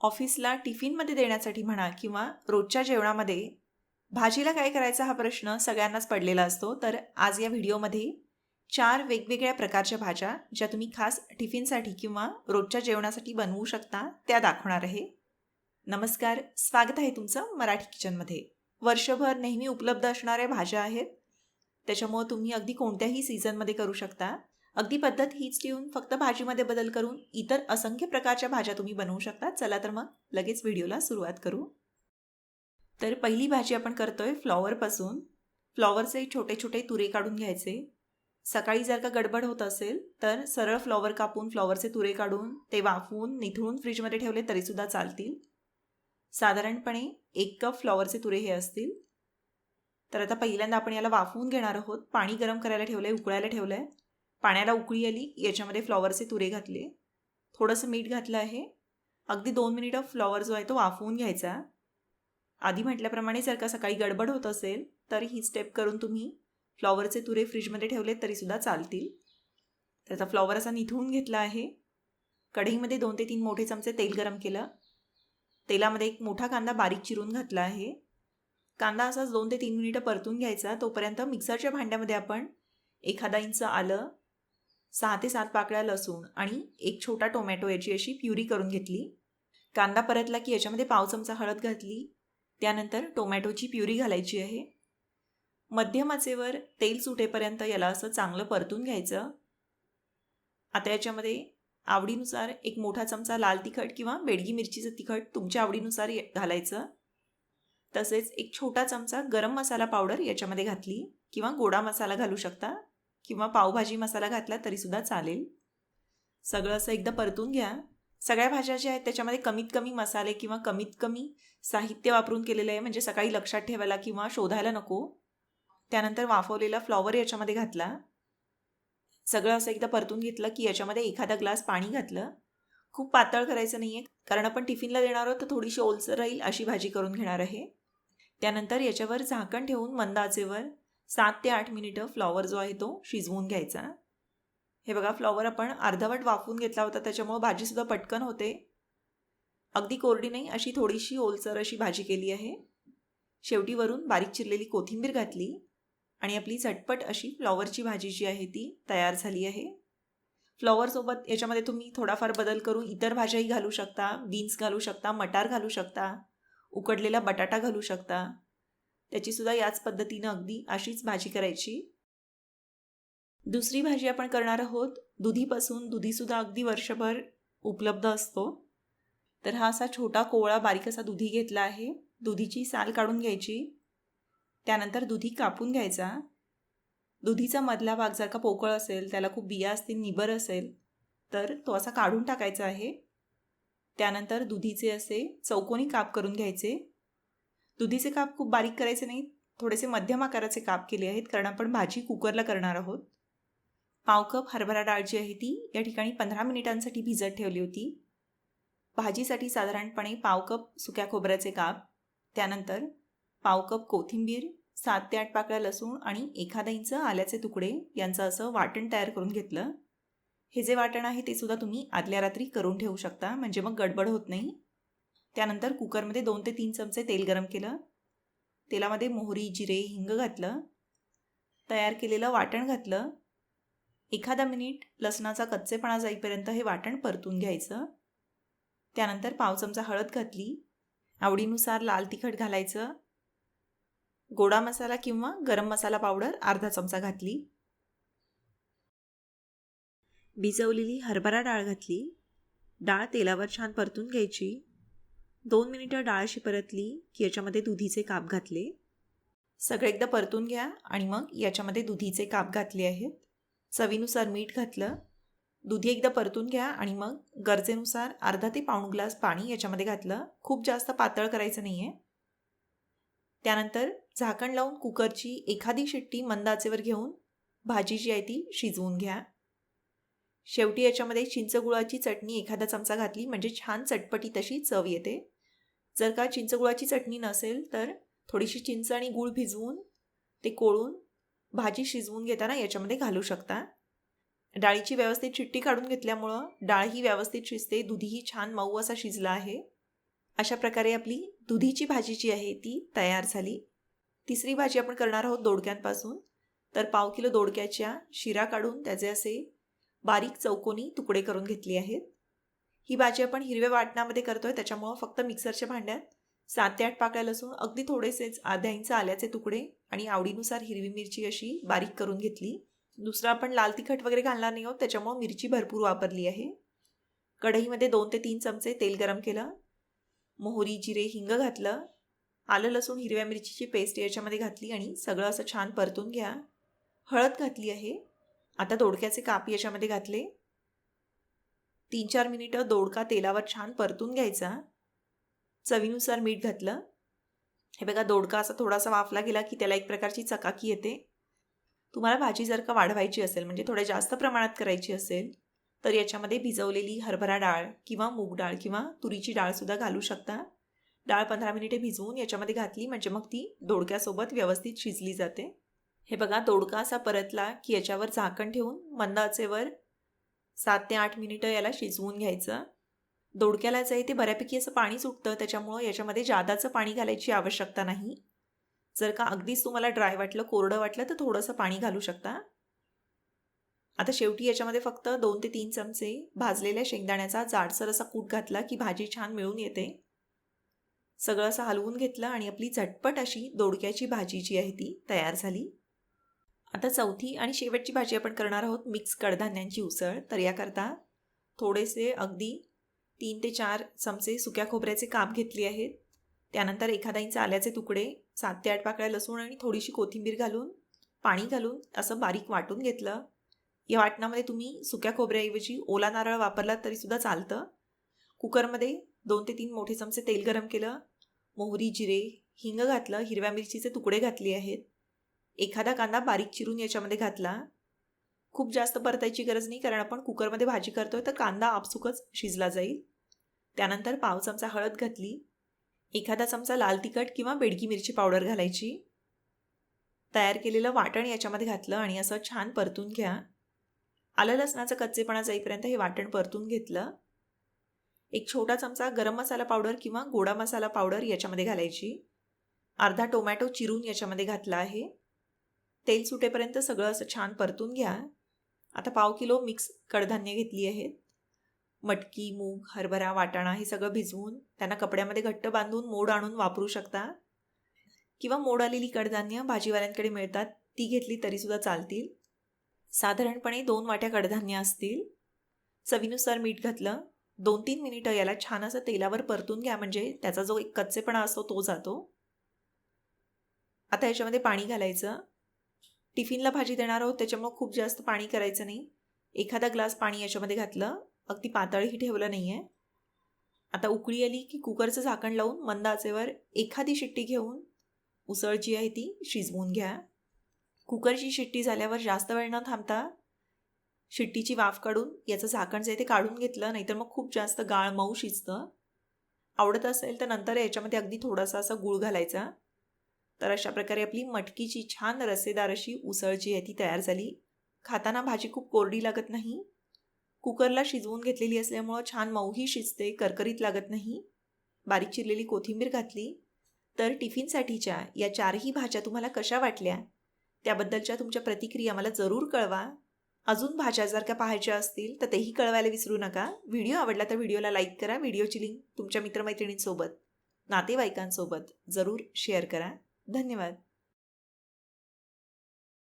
ऑफिसला टिफिनमध्ये देण्यासाठी म्हणा किंवा रोजच्या जेवणामध्ये भाजीला काय करायचा हा प्रश्न सगळ्यांनाच पडलेला असतो. तर आज या व्हिडिओमध्ये चार वेगवेगळ्या प्रकारच्या भाज्या ज्या तुम्ही खास टिफिनसाठी किंवा रोजच्या जेवणासाठी बनवू शकता त्या दाखवणार आहे. नमस्कार स्वागत आहे तुमचं मराठी किचनमध्ये. वर्षभर नेहमी उपलब्ध असणाऱ्या भाज्या आहेत. त्याच्यामुळं तुम्ही अगदी कोणत्याही सीझनमध्ये करू शकता. अगदी पद्धत हीच ठेवून फक्त भाजीमध्ये बदल करून इतर असंख्य प्रकारच्या भाज्या तुम्ही बनवू शकता. चला तर मग लगेच व्हिडिओला सुरुवात करू. तर पहिली भाजी आपण करतोय फ्लॉवरपासून फ्लॉवरचे छोटे छोटे तुरे काढून घ्यायचे. सकाळी जर का गडबड होत असेल तर सरळ फ्लॉवर कापून फ्लॉवरचे तुरे काढून ते वाफवून निथळून फ्रीजमध्ये ठेवले तरीसुद्धा चालतील. साधारणपणे एक कप फ्लॉवरचे तुरे हे असतील. तर आता पहिल्यांदा आपण याला वाफवून घेणार आहोत. पाणी गरम करायला ठेवलं आहे उकळायला ठेवलं आहे पाण्याला उकळी आली याच्यामध्ये फ्लॉवरचे तुरे घातले. थोडंसं मीठ घातलं आहे. अगदी दोन मिनिटं फ्लॉवर जो आहे तो वाफवून घ्यायचा. आधी म्हटल्याप्रमाणे जर का सकाळी गडबड होत असेल तर ही स्टेप करून तुम्ही फ्लॉवरचे तुरे फ्रीजमध्ये ठेवले तरीसुद्धा चालतील. त्याचा फ्लॉवर असा निथळून घेतला आहे. कढईमध्ये दोन ते तीन मोठे चमचे तेल गरम केलं. तेलामध्ये एक मोठा कांदा बारीक चिरून घातला आहे. कांदा असाच दोन ते तीन मिनिटं परतून घ्यायचा. तोपर्यंत मिक्सरच्या भांड्यामध्ये आपण एखादा इंच आलं सहा ते सात पाकळ्या लसूण आणि एक छोटा टोमॅटो याची अशी प्युरी करून घेतली. कांदा परतला की याच्यामध्ये पाव चमचा हळद घातली. त्यानंतर टोमॅटोची प्युरी घालायची आहे. मध्यमाचेवर तेल सुटेपर्यंत याला असं चांगलं परतून घ्यायचं. आता याच्यामध्ये आवडीनुसार एक मोठा चमचा लाल तिखट किंवा बेडगी मिरचीचं तिखट तुमच्या आवडीनुसार घालायचं. तसेच एक छोटा चमचा गरम मसाला पावडर याच्यामध्ये घातली किंवा गोडा मसाला घालू शकता. किंवा पावभाजी मसाला घातला तरीसुद्धा चालेल. सगळं असं एकदा परतून घ्या. सगळ्या भाज्या ज्या आहेत त्याच्यामध्ये कमीत कमी मसाले किंवा कमीत कमी साहित्य वापरून केलेलं आहे म्हणजे सकाळी लक्षात ठेवायला किंवा शोधायला नको. त्यानंतर वाफवलेला फ्लॉवर याच्यामध्ये घातला. सगळं असं एकदा परतून घेतलं की याच्यामध्ये एखादा ग्लास पाणी घातलं. खूप पातळ करायचं नाही आहे कारण आपण टिफिनला देणार आहोत तर थोडीशी ओलसर राहील अशी भाजी करून घेणार आहे. त्यानंतर याच्यावर झाकण ठेवून मंद आचेवर सात ते आठ मिनिटं फ्लॉवर जो आहे तो शिजवून घ्यायचा. हे बघा फ्लॉवर आपण अर्धवट वाफवून घेतला होता त्याच्यामुळं भाजीसुद्धा पटकन होते. अगदी कोरडी नाही अशी थोडीशी ओलसर अशी भाजी केली आहे. शेवटी वरून बारीक चिरलेली कोथिंबीर घातली आणि आपली झटपट अशी फ्लॉवरची भाजी जी आहे ती तयार झाली आहे. फ्लॉवरसोबत याच्यामध्ये तुम्ही थोडाफार बदल करून इतर भाज्याही घालू शकता बीन्स घालू शकता मटार घालू शकता उकडलेला बटाटा घालू शकता. त्याचीसुद्धा याच पद्धतीनं अगदी अशीच भाजी करायची. दुसरी भाजी आपण करणार आहोत दुधीपासून दुधीसुद्धा अगदी वर्षभर उपलब्ध असतो. तर हा असा छोटा कोवळा बारीक असा दुधी घेतला आहे. दुधीची साल काढून घ्यायची. त्यानंतर दुधी कापून घ्यायचा. दुधीचा मधला भाग जर का पोकळ असेल त्याला खूप बिया असतील निबर असेल तर तो असा काढून टाकायचा आहे. त्यानंतर दुधीचे असे चौकोनी काप करून घ्यायचे. दुधीचे काप खूप बारीक करायचे नाहीत थोडेसे मध्यम आकाराचे काप केले आहेत कारण आपण भाजी कुकरला करणार आहोत. पाव कप हरभरा डाळ जी आहे ती या ठिकाणी पंधरा मिनिटांसाठी भिजत ठेवली होती. भाजीसाठी साधारणपणे पाव कप सुक्या खोबऱ्याचे काप त्यानंतर पाव कप कोथिंबीर सात ते आठ पाकळ्या लसूण आणि एखादा इंच आल्याचे तुकडे यांचं असं वाटण तयार करून घेतलं. हे जे वाटण आहे ते सुद्धा तुम्ही आदल्या रात्री करून ठेवू शकता म्हणजे मग गडबड होत नाही. त्यानंतर कुकरमध्ये दोन ते तीन चमचे तेल गरम केलं. तेलामध्ये मोहरी जिरे हिंग घातलं. तयार केलेलं वाटण घातलं. एखादा मिनिट लसणाचा कच्चेपणा जाईपर्यंत हे वाटण परतून घ्यायचं. त्यानंतर पाव चमचा हळद घातली. आवडीनुसार लाल तिखट घालायचं. गोडा मसाला किंवा गरम मसाला पावडर अर्धा चमचा घातली. भिजवलेली हरभरा डाळ घातली. डाळ तेलावर छान परतून घ्यायची. दोन मिनिटं डाळ शिपरतली परतली की याच्यामध्ये दुधीचे काप घातले. सगळे एकदा परतून घ्या आणि मग याच्यामध्ये दुधीचे काप घातले आहेत. चवीनुसार मीठ घातलं. दुधी एकदा परतून घ्या आणि मग गरजेनुसार अर्धा ते पाऊण ग्लास पाणी याच्यामध्ये घातलं. खूप जास्त पातळ करायचं नाही आहे त्यानंतर झाकण लावून कुकरची एखादी शिट्टी मंद आचेवर घेऊन भाजी जी आहे ती शिजवून घ्या. शेवटी याच्यामध्ये चिंचगुळाची चटणी एखादा चमचा घातली म्हणजे छान चटपटी तशी चव येते. जर का चिंचगुळाची चटणी नसेल तर थोडीशी चिंच आणि गूळ भिजवून ते कोळून भाजी शिजवून घेताना याच्यामध्ये घालू शकता. डाळीची व्यवस्थित चिट्टी काढून घेतल्यामुळं डाळ ही व्यवस्थित शिजते दुधीही छान मऊ असा शिजला आहे. अशा प्रकारे आपली दुधीची भाजी जी आहे ती तयार झाली. तिसरी भाजी आपण करणार आहोत दोडक्यांपासून. तर पाव किलो दोडक्याच्या शिरा काढून त्याचे असे बारीक चौकोनी तुकडे करून घेतले आहेत. ही भाजी आपण हिरव्या वाटणामध्ये करतोय त्याच्यामुळं फक्त मिक्सरच्या भांड्यात सात ते आठ पाकळ्या लसूण अगदी थोडेसेच अर्ध्या इंच आल्याचे तुकडे आणि आवडीनुसार हिरवी मिरची अशी बारीक करून घेतली. दुसरं आपण लाल तिखट वगैरे घालणार नाही आहोत त्याच्यामुळं मिरची भरपूर वापरली आहे. कढईमध्ये दोन ते तीन चमचे तेल गरम केलं मोहरी जिरे हिंग घातलं आलं लसूण हिरव्या मिरचीची पेस्ट याच्यामध्ये घातली आणि सगळं असं छान परतून घ्या. हळद घातली आहे आता दोडक्याचे काप याच्यामध्ये घातले. तीन चार मिनिटं दोडका तेलावर छान परतून घ्यायचा. चवीनुसार मीठ घातलं. हे बघा दोडका असा थोडासा वाफला गेला की त्याला एक प्रकारची चकाकी येते. तुम्हाला भाजी जर का वाढवायची असेल म्हणजे थोड्या जास्त प्रमाणात करायची असेल तर याच्यामध्ये भिजवलेली हरभरा डाळ किंवा मूग डाळ किंवा तुरीची डाळसुद्धा घालू शकता. डाळ पंधरा मिनिटे भिजवून याच्यामध्ये घातली म्हणजे मग ती दोडक्यासोबत व्यवस्थित शिजली जाते. हे बघा दोडका असा परतला की याच्यावर झाकण ठेवून मंद आचेवर सात ते आठ मिनिटं याला शिजवून घ्यायचं. दोडक्यालाच आहे ते बऱ्यापैकी असं पाणी सुटतं त्याच्यामुळं याच्यामध्ये जादाचं पाणी घालायची आवश्यकता नाही. जर का अगदीच तुम्हाला ड्राय वाटलं कोरडं वाटलं तर थोडंसं पाणी घालू शकता. आता शेवटी याच्यामध्ये फक्त दोन ते तीन चमचे भाजलेल्या शेंगदाण्याचा जाडसर असा कूट घातला की भाजी छान मिळून येते. सगळं असं हलवून घेतलं आणि आपली झटपट अशी दोडक्याची भाजी जी आहे ती तयार झाली. आता चौथी आणि शेवटची भाजी आपण करणार आहोत मिक्स कडधान्यांची उसळ. तर याकरता थोडेसे अगदी तीन ते चार चमचे सुक्या खोबऱ्याचे काप घेतले आहेत. त्यानंतर एखादा इंच आल्याचे तुकडे सात ते आठ पाकळ्या लसूण आणि थोडीशी कोथिंबीर घालून पाणी घालून असं बारीक वाटून घेतलं. या वाटणामध्ये तुम्ही सुक्या खोबऱ्याऐवजी ओला नारळ वापरलात तरीसुद्धा चालतं. कुकरमध्ये दोन ते तीन मोठे चमचे तेल गरम केलं. मोहरी जिरे हिंग घातलं हिरव्या मिरचीचे तुकडे घातले आहेत. एखादा कांदा बारीक चिरून याच्यामध्ये घातला खूप जास्त परतायची गरज नाही कारण आपण कुकरमध्ये भाजी करतोय तर कांदा आपसुकच शिजला जाईल. त्यानंतर पाव चमचा हळद घातली एखादा चमचा लाल तिखट किंवा बेडकी मिरची पावडर घालायची. तयार केलेलं वाटण याच्यामध्ये घातलं आणि असं छान परतून घ्या. आलं लसणाचं कच्चेपणा जाईपर्यंत हे वाटण परतून घेतलं. एक छोटा चमचा गरम मसाला पावडर किंवा गोडा मसाला पावडर याच्यामध्ये घालायची. अर्धा टोमॅटो चिरून याच्यामध्ये घातला आहे. तेल सुटेपर्यंत सगळं असं छान परतून घ्या. आता पाव किलो मिक्स कडधान्य घेतली आहेत. मटकी मूग हरभरा वाटाणा हे सगळं भिजवून त्यांना कपड्यामध्ये घट्ट बांधून मोड आणून वापरू शकता. किंवा मोड आलेली कडधान्य भाजीवाल्यांकडे मिळतात ती घेतली तरीसुद्धा चालतील. साधारणपणे दोन वाट्या कडधान्य असतील. चवीनुसार मीठ घातलं दोन तीन मिनिटं याला छान असं तेलावर परतून घ्या म्हणजे त्याचा जो एक कच्चेपणा असतो तो जातो. आता याच्यामध्ये पाणी घालायचं. टिफिनला भाजी देणार आहोत त्याच्यामुळं खूप जास्त पाणी करायचं नाही. एखादा ग्लास पाणी याच्यामध्ये घातलं अगदी पातळही ठेवलं नाही आहे आता उकळी आली की कुकरचं झाकण लावून मंद आचेवर एखादी शिट्टी घेऊन उसळ जी आहे ती शिजवून घ्या. कुकरची शिट्टी झाल्यावर जास्त वेळ न थांबता शिट्टीची वाफ काढून याचं झाकण जे ते काढून घेतलं नाहीतर मग खूप जास्त गाळ मऊ शिजतं. आवडत असेल तर नंतर याच्यामध्ये अगदी थोडासा असा गूळ घालायचा. तर अशा प्रकारे आपली मटकीची छान रसेदार अशी उसळ जी आहे ती तयार झाली. खाताना भाजी खूप कोरडी लागत नाही. कुकरला शिजवून घेतलेली असल्यामुळं छान मऊही शिजते करकरीत लागत नाही. बारीक चिरलेली कोथिंबीर घातली. तर टिफिनसाठीच्या या चारही भाज्या तुम्हाला कशा वाटल्या? त्याबद्दलच्या तुमच्या प्रतिक्रिया मला जरूर कळवा. अजून भाज्या जर का पाहायच्या असतील तर तेही कळवायला विसरू नका. व्हिडिओ आवडला तर व्हिडिओला लाईक करा. व्हिडिओची लिंक तुमच्या मित्रमैत्रिणींसोबत नातेवाईकांसोबत जरूर शेअर करा. धन्यवाद.